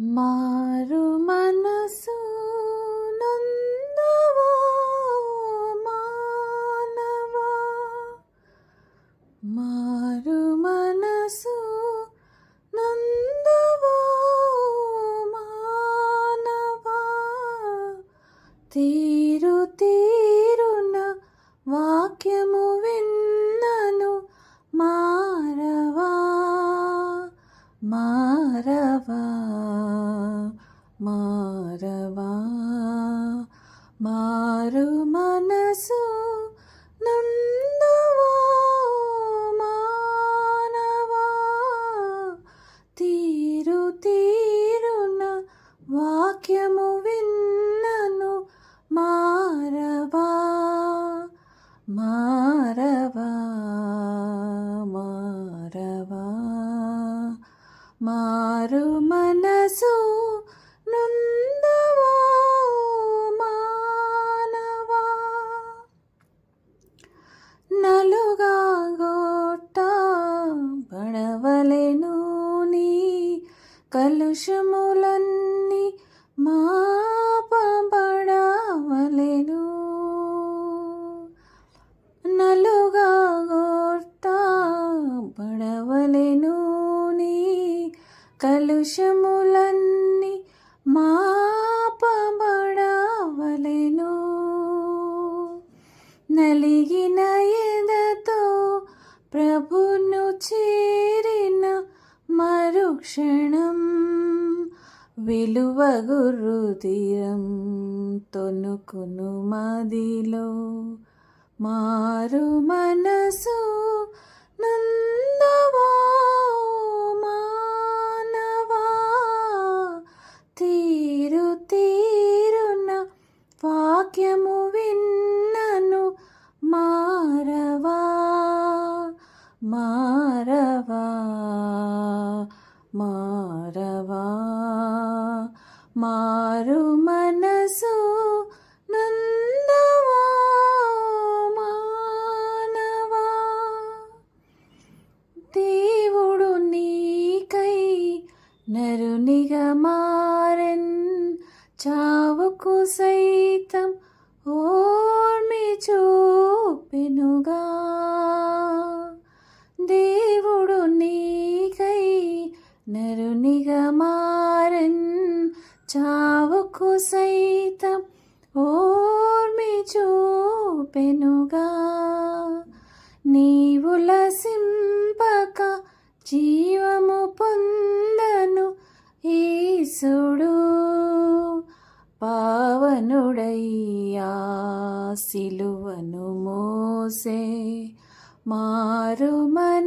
మారు మనసు మానవా. మారు మనసు మానవా. తీరు తీరున వాక్యము విన్నను మారవా. మా మారు మనసు నందవా మానవా తీరు తీరున వాక్యము విన్నను మారవా మారవా మారవా మారు కలుషములన్నీ మాపబడవలెను. నలుగా గొట్ట నీ కలుషములన్నీ మాపబడవలెను. నలిగిన ఎదతో ప్రభును చే మరుక్షణం విలువ గురుతీరం తొనుకును మదిలో మారు మనసు నంద మారవా? మారు మనసు నందవా? మానవా? దేవుడు నీకై నరునిగా మారెన్ చావుకు సైతం ఓర్మి చూపెనుగా చావుకు సైతం ఓర్మి చూపెనుగా. నీవు లసింపక జీవము పొందను ఈసుడు పావనుడయ్యా సిలువను మోసే మారుమ